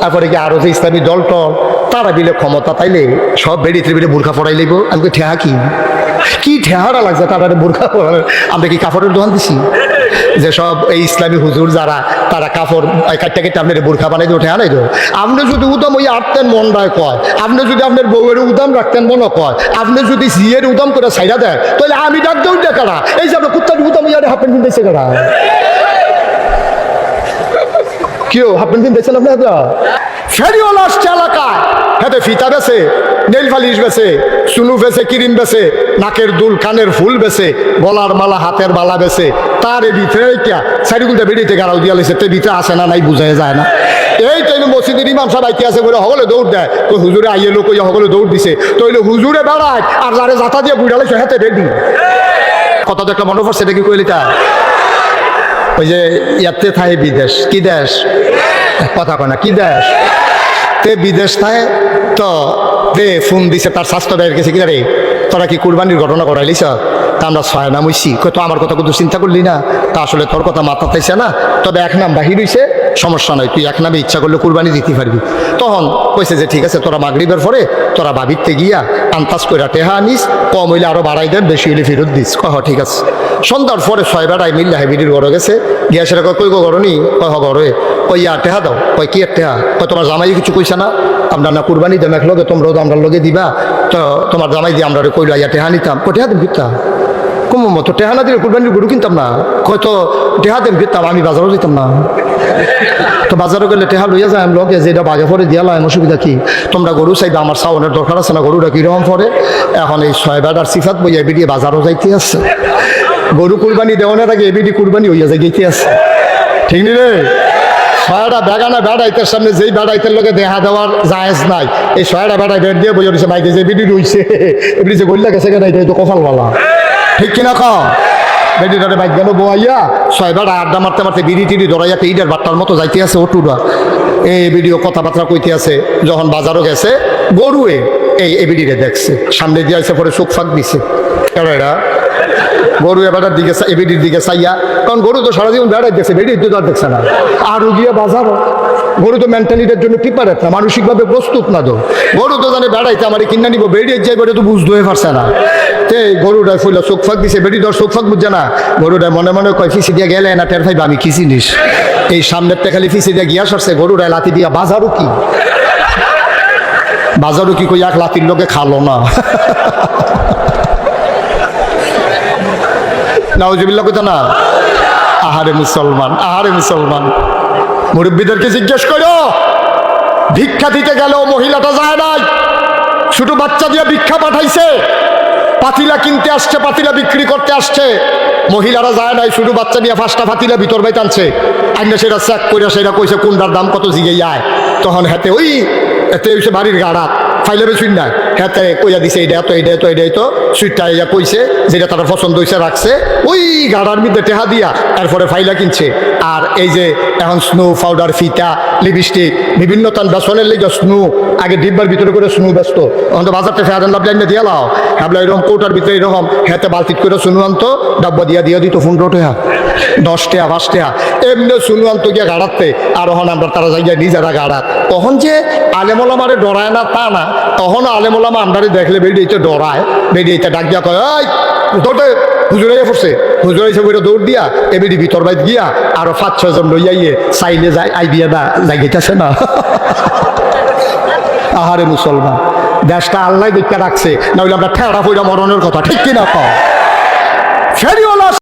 তারপরে কি আরও যে ইসলামী দল টল তারা বিলে ক্ষমতা তাইলে সব বেরিয়ে বেরিয়ে বোরখা পড়াই লইব আমি কই, ঠেহা কি? কি ঠেহারা লাগছে? তারা বোরখা পড়ানো আমরা কি কাপড়ের দোকান দিছি? যে সব এই ইসলামী হুজুর যারা তারা কাপড় কাটতে কেটে আপনার বোরখা বানাই দেবো ঠেহা নাই দেবো? আপনি যদি উদম ওই আটতেন মনটায় কয় আপনি যদি আপনার বউয়ের উদাম রাখতেন মনে কয় আপনি যদি জিয়ের উদাম করে সাইডা দেয় তাহলে আমি ডাক দেউ কারা? এই যে আপনার কুত্তার উদাম ইয়ারে হাফেন কিনতেছে কারা? কেউ হাফেন কিনতেছেন আপনি আপনার ফেরিওয়ালা আসছে এলাকায় হাতে ফিতা বেছে নেল পালিশ বেছে সুনু বেছে কিরিম বেছে নাকের দুল কানের ফুল বেছে গলার মালা হাতের মালা বেছে তার এই ভিতরে কিয়া চারিগুলটা বেরিয়েতে গাড়াও দিয়া লেছে তে ভিতরে আসে না নাই বুঝাই যায় না। এই তাই মসজিদের ইমাম সাহেব আইতে আছে বলে হগলে দৌড় দেয়। তো হুজুরে আইয়ে লোক হগলে দৌড় দিছে। তো হইলে হুজুরে বেড়ায় আর যারে জাতা দিয়ে বুড়ালে সে হাতে রেডি কত তো একটা মনে পড়ছে এটা কি কইলি তা? ওই যে ইয়াতে থাকে বিদেশ, কি দেশ? কথা কনা কি দেশ? তে বিদেশ থাকে তো তে ফোন দিছে, তার স্বাস্থ্য ব্যয়ের গেছে কি রে? তোরা কি কুরবানির ঘটনা করাইলিস তা আমরা ছয় নাম হইছি। কই তো আমার কথা কিন্তু চিন্তা করলি না। তা আসলে তোর কথা মাথা পাইছে না। তবে এক নাম বাহির হইছে, সমস্যা নাই। তুই এক নামে ইচ্ছা করলে কুরবানি দিতে পারবি। তখন কইছে যে, ঠিক আছে, তোরা মাগরিবের পরে তোরা বাবিতে গিয়া আন্তাজ কইরা টেহা আনিস, কম হইলে আরও বাড়াই দেন, বেশি হইলে ফেরত দিস। কহ, ঠিক আছে। সন্ধ্যার পরে ছয় বেড়াই মিল্লা হেবিডির ঘরে গেছে। গিয়া সেটা কই গো ঘরনি কয় হ ঘরে কই ইয়া টেহা দাও। কয়, কি টেহা? কয়, তোমার জামাই কিছু কইছে না? আমরা না কুরবানি দেম, এক লগে তোমরাও তো আমরা লগে দিবা। তো তোমার জামাই দিয়ে আমরা কইলা, ইয়া টেহা নিতাম। কয়, টেহা কিতা? কম মতো টেহা না দিলে কুরবানির গরু কিনতাম না। কয় তো টেহা দেম কিনতাম আমি বাজারও দিতাম না। তো বাজারে গেলে টেহা লইয়া যায়, আমি লগে যে এটা বাগে পরে দিয়া লাইম অসুবিধা কি? তোমরা গরু চাইবে, আমার সাউনের দরকার আছে না, গরুটা কীরকম পরে? এখন এই ছয় বেড়ার সিফাত বইয়া বেরিয়ে বাজারও যাইতে আছে। গরু কুরবানি দেওয়ানের আগে এবিডি কুরবানি হইয়া যায় গেতে আছে। ঠিক নি রে? ছয়টা বেগানা বেড়াইতের সামনে যেই বেড়াইতের লোকে দেখা দেওয়ার জায়েজ নাই। এই ছয়টা বেড়াই বেড় দিয়ে বইয়া দিছে মাইকে যে বিডি রইছে, এবিডি যে গল্লা গেছে কেন এটা তো কপালওয়ালা। ঠিক কিনা কম বেডিটারে বাইক গেল বোয়াইয়া ছয়বার আড্ডা মারতে মারতে বিড়ি টিড়ি ধরাইয়া ইডার বাট্টার মতো যাইতে আছে ওটুরা এই ভিডিও কথাবার্তা কইতে আছে, যখন বাজারও গেছে, গরুয়ে এই এবিডিরে দেখছে। সামনে দিয়ে আসে পরে চোখ ফাঁক দিছে। এটা? গরু এবারটার দিকে এবিডির দিকে চাইয়া, কারণ গরু তো সারা জীবন বেড়াই দেখছে বেডির তো আর দেখছে না। আরও গিয়ে বাজারও, গরু তো মেন্টালিটির জন্য প্রিপারেট না, মানসিকভাবে প্রস্তুত না তো। গরু তো জানে বেড়াইতে, আমার কিনা নিব বেরিয়ে যাই বেড়ে তো বুঝতে হয়ে পারছে না। তে ফুল চোখ ফাঁক দিছে। বেটি, তোর চোখ ফাঁক বুঝছে না? গরুটা মনে মনে কয় ফিসি গেলে না টের ফাইবে আমি, কি জিনিস? এই সামনের খালি ফিসি দিয়ে গিয়া সরছে গরুটা লাতি দিয়া, বাজারও কি? বাজারও কি এক লাতির লোকে খালো না। মুরব্বীদেরকে জিজ্ঞেস করো, ভিক্ষা দিতে গেলেও মহিলাটা যায় নাই। ছোট বাচ্চা দিয়ে ভিক্ষা পাঠাইছে। পাতিলা কিনতে আসছে, পাতিলা বিক্রি করতে আসছে। মহিলারা যায় নাই, শুধু বাচ্চা নিয়ে ফাঁসটা ফাতিলা ভিতর বাই টানছে আইনা সেটা চেক করিয়া সেটা কইছে, কোনটার দাম কত? জিগে যায় তখন হেতে ওই এতে হইছে বাড়ির গাড়া, ফাইলে বেশুন না হাতে কইয়া দিছে এইটা তো এইটা তো এইটাই তো সুইটটা ইয়া কইছে, যেটা তারা পছন্দ হয়েছে রাখছে। ওই গাড়ার মধ্যে টেহা দিয়া এরপরে ফাইলা কিনছে। আর এই যে এখন স্নো পাউডার, ফিতা, লিপস্টিক, বিভিন্ন তান বেসনের লেগে স্নো, আগে ডিব্বার ভিতরে করে স্নো ব্যস্ত। এখন তো ফেয়ার লাভ লাইনে দিয়া লাও। হাবলা এরকম কৌটার ভিতরে এরকম হেতে বালতিত করে শুনু আনতো, ডাব্বা দিয়া দিয়া দিত পনেরো টেহা, দশ টেহা, পাঁচ টেহা। এমনি শুনু আনতো গিয়া গাড়াতে। আর ওখানে আমরা তারা যাই নিজেরা গাড়াত তখন যে আলেমলামারে ডরায় না, তা না। তখন আলেমলামা আমদারে দেখলে বেরিয়েছে ডরায় বেরিয়েছে ডাক দিয়া কয়, এই দৌড়ে হুজুরে পড়ছে। হুজুরে এসে বইটা দৌড় দিয়া এবিডি ভিতর বাইত গিয়া আরও পাঁচ ছজন লইয়াইয়ে যাই যায় বিয়ে না জাগিতেছে না। আহারে মুসলমান। দেশটা আল্লাহ দেখতে রাখছে না হইলে আমরা ঠেড়া ফইরা মরণের কথা, ঠিক কিনা কও? ফেরি